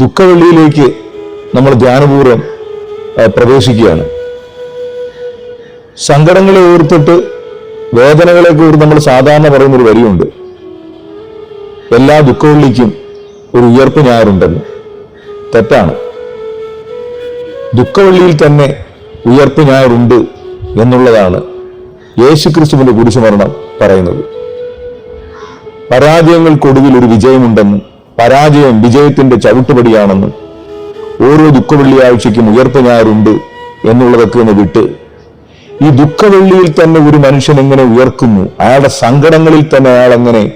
ദുഃഖവെള്ളിയിലേക്ക് നമ്മൾ ധ്യാനപൂർവം പ്രവേശിക്കുകയാണ്. സങ്കടങ്ങളെ ഓർത്തിട്ട് വേദനകളെ കുറിച്ച് നമ്മൾ സാധാരണ പറയുന്നൊരു വരിയുണ്ട്. എല്ലാ ദുഃഖവള്ളിക്കും ഒരു ഉയർപ്പ് ഞായറുണ്ടെന്ന് തെറ്റാണ്. ദുഃഖവള്ളിയിൽ തന്നെ ഉയർപ്പ് ഞായറുണ്ട് എന്നുള്ളതാണ് യേശുക്രിസ്തുവിന്റെ കുരിശുമരണം പറയുന്നത്. പരാജയങ്ങൾക്കൊടുവിൽ ഒരു വിജയമുണ്ടെന്നും പരാജയം വിജയത്തിന്റെ ചവിട്ടുപടിയാണെന്നും ഓരോ ദുഃഖവെള്ളിയാഴ്ചയ്ക്കും ഉയർപ്പ് ഞാറുണ്ട് എന്നുള്ളതൊക്കെ ഒന്ന് വിട്ട് ഈ ദുഃഖവെള്ളിയിൽ തന്നെ ഒരു മനുഷ്യൻ എങ്ങനെ ഉയർക്കുന്നു? അയാളുടെ സങ്കടങ്ങളിൽ തന്നെ അയാൾ എങ്ങനെ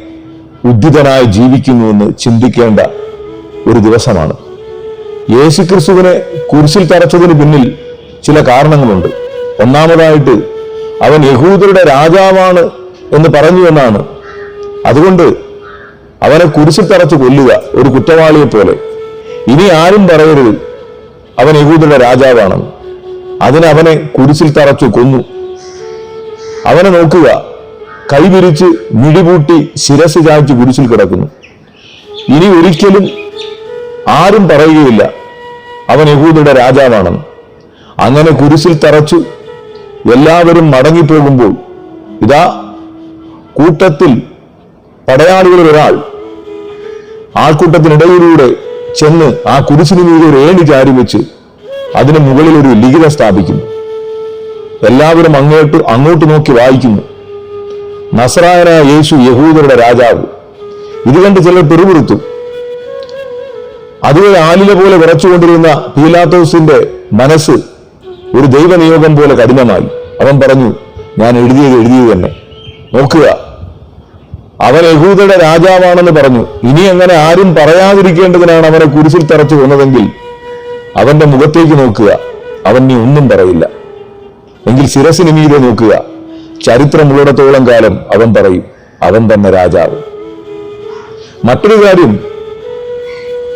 ഉദ്ധിതനായി ജീവിക്കുന്നു എന്ന് ചിന്തിക്കേണ്ട ഒരു ദിവസമാണ്. യേശു ക്രിസ്തുവിനെ കുരിശിൽ തറച്ചതിന് പിന്നിൽ ചില കാരണങ്ങളുണ്ട്. ഒന്നാമതായിട്ട് അവൻ യഹൂദരുടെ രാജാവാണ് എന്ന് പറഞ്ഞു എന്നാണ്. അതുകൊണ്ട് അവനെ കുരിശിത്തറച്ച് കൊല്ലുക ഒരു കുറ്റവാളിയെ പോലെ. ഇനി ആരും പറയരുത് അവൻ യഹൂദരുടെ രാജാവാണെന്ന്. അതിനവനെ കുരിശിൽ തറച്ചു കൊന്നു. അവനെ നോക്കുക കൈവിരിച്ച് മിഴിപൂട്ടി ശിരസ് ചായ്ച്ച് കുരിശിൽ കിടക്കുന്നു. ഇനി ഒരിക്കലും ആരും പറയുകയില്ല അവൻ യഹൂദയുടെ രാജാവാണെന്ന്. അങ്ങനെ കുരിശിൽ തറച്ചു എല്ലാവരും മടങ്ങിപ്പോകുമ്പോൾ ഇതാ കൂട്ടത്തിൽ പടയാളികളിൽ ഒരാൾ ആൾക്കൂട്ടത്തിനിടയിലൂടെ ചെന്ന് ആ കുരിശിന് മീതെ ഒരു ഏണി ചാരി വെച്ച് അതിന് മുകളിൽ ഒരു ലിഖിതം സ്ഥാപിക്കുന്നു. എല്ലാവരും അങ്ങോട്ട് അങ്ങോട്ട് നോക്കി വായിക്കുന്നു. നസറായനായ യേശു യഹൂദരുടെ രാജാവ്. ഇത് കണ്ട് ചിലർ പിറുപിറുത്തു. അതുവരെ ആലില പോലെ വിറച്ചുകൊണ്ടിരുന്ന പീലാത്തോസിന്റെ മനസ്സ് ഒരു ദൈവനിയോഗം പോലെ കഠിനമായി. അവൻ പറഞ്ഞു ഞാൻ എഴുതിയത് എഴുതിയത് തന്നെ. നോക്കുക. അവൻ യഹൂദയുടെ രാജാവാണെന്ന് പറഞ്ഞു. ഇനി അങ്ങനെ ആരും പറയാതിരിക്കേണ്ടതിനാണ് അവനെ കുരിശിൽ തറച്ചു കൊന്നതെങ്കിൽ അവന്റെ മുഖത്തേക്ക് നോക്കുക. അവൻ നീ ഒന്നും പറയില്ല. എങ്കിൽ ശിരസിന് മീതെ നോക്കുക. ചരിത്രമുള്ളിടത്തോളം കാലം അവൻ പറയും അവൻ തന്നെ രാജാവ്. മറ്റൊരു കാര്യം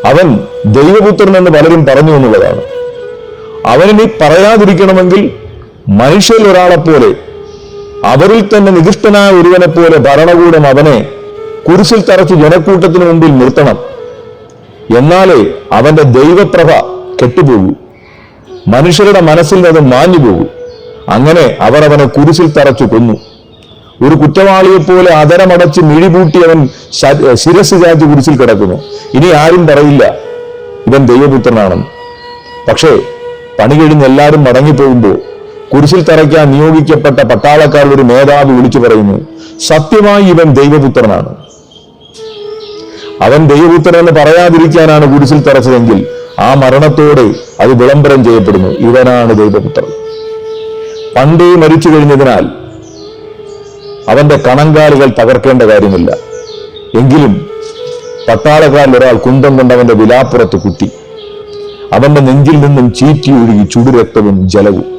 അവൻ ദൈവപുത്രൻ എന്ന് പലരും പറഞ്ഞു എന്നുള്ളതാണ്. അവനിനി പറയാതിരിക്കണമെങ്കിൽ മനുഷ്യരിൽ ഒരാളെപ്പോലെ അവരിൽ തന്നെ നികൃഷ്ടനായ ഒരുവനെ പോലെ ഭരണകൂടം അവനെ കുരിശിൽ തറച്ച് ജനക്കൂട്ടത്തിന് മുമ്പിൽ നിർത്തണം. എന്നാലേ അവന്റെ ദൈവപ്രഭ കെട്ടുപോകൂ. മനുഷ്യരുടെ മനസ്സിൽ നിന്ന് മാഞ്ഞു പോകൂ അങ്ങനെ അവർ അവനെ കുരിശിൽ തറച്ചു കൊന്നു. ഒരു കുറ്റവാളിയെ പോലെ അതരമടച്ച് മിഴിപൂട്ടി അവൻ ശിരസ് ചാച്ച് കുരിശിൽ കിടക്കുന്നു. ഇനി ആരും പറയില്ല. ഇവൻ ദൈവപുത്രനാണെന്ന്. പക്ഷേ പണി കഴിഞ്ഞ് എല്ലാവരും മടങ്ങിപ്പോകുമ്പോൾ കുരിശിൽ തറയ്ക്കാൻ നിയോഗിക്കപ്പെട്ട പട്ടാളക്കാരുടെ ഒരു മേധാവി വിളിച്ചു പറയുന്നു സത്യമായി ഇവൻ ദൈവപുത്രനാണ്. അവൻ ദൈവപുത്രൻ എന്ന് പറയാതിരിക്കാനാണ് കുരിശിൽ തറച്ചതെങ്കിൽ ആ മരണത്തോടെ അത് വിളംബരം ചെയ്യപ്പെടുന്നു ഇവനാണ് ദൈവപുത്രൻ. പണ്ടേ മരിച്ചു കഴിഞ്ഞതിനാൽ അവന്റെ കണങ്കാലുകൾ തകർക്കേണ്ട കാര്യമില്ല. എങ്കിലും പട്ടാളക്കാരിൽ ഒരാൾ കുന്തം കൊണ്ട് അവന്റെ വിലാപ്പുറത്ത് കുത്തി. അവന്റെ നെഞ്ചിൽ നിന്നും ചീറ്റി ഒഴുകി ചുടുരക്തവും ജലവും.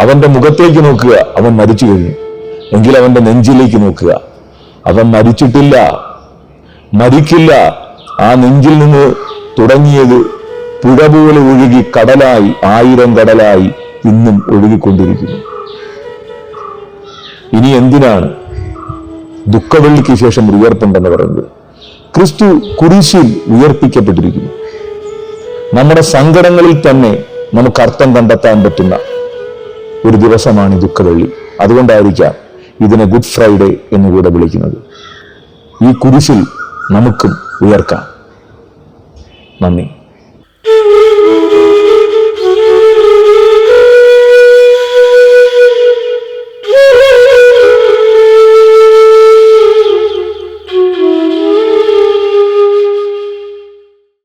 അവന്റെ മുഖത്തേക്ക് നോക്കുക. അവൻ മരിച്ചു കഴിഞ്ഞു. എങ്കിൽ അവന്റെ നെഞ്ചിലേക്ക് നോക്കുക. അവൻ മരിച്ചിട്ടില്ല. മരിക്കില്ല. ആ നെഞ്ചിൽ നിന്ന് തുടങ്ങിയത് പുഴ പോലെ ഒഴുകി കടലായി ആയിരം കടലായി ഇന്നും ഒഴുകിക്കൊണ്ടിരിക്കുന്നു. ഇനി എന്തിനാണ് ദുഃഖവെള്ളിക്ക് ശേഷം ഉയർപ്പുണ്ടെന്ന് പറയുന്നത്? ക്രിസ്തു കുരിശിൽ ഉയർപ്പിക്കപ്പെട്ടിരിക്കുന്നു. നമ്മുടെ സങ്കടങ്ങളിൽ തന്നെ നമുക്ക് അർത്ഥം കണ്ടെത്താൻ പറ്റുന്ന ഒരു ദിവസമാണ് ഈ ദുഃഖവെള്ളി. അതുകൊണ്ടായിരിക്കാം ഇതിനെ ഗുഡ് ഫ്രൈഡേ എന്ന് എന്നുകൂടെ വിളിക്കുന്നത്. ഈ കുരിശിൽ നമുക്കും ഉയർക്കാം. നന്ദി.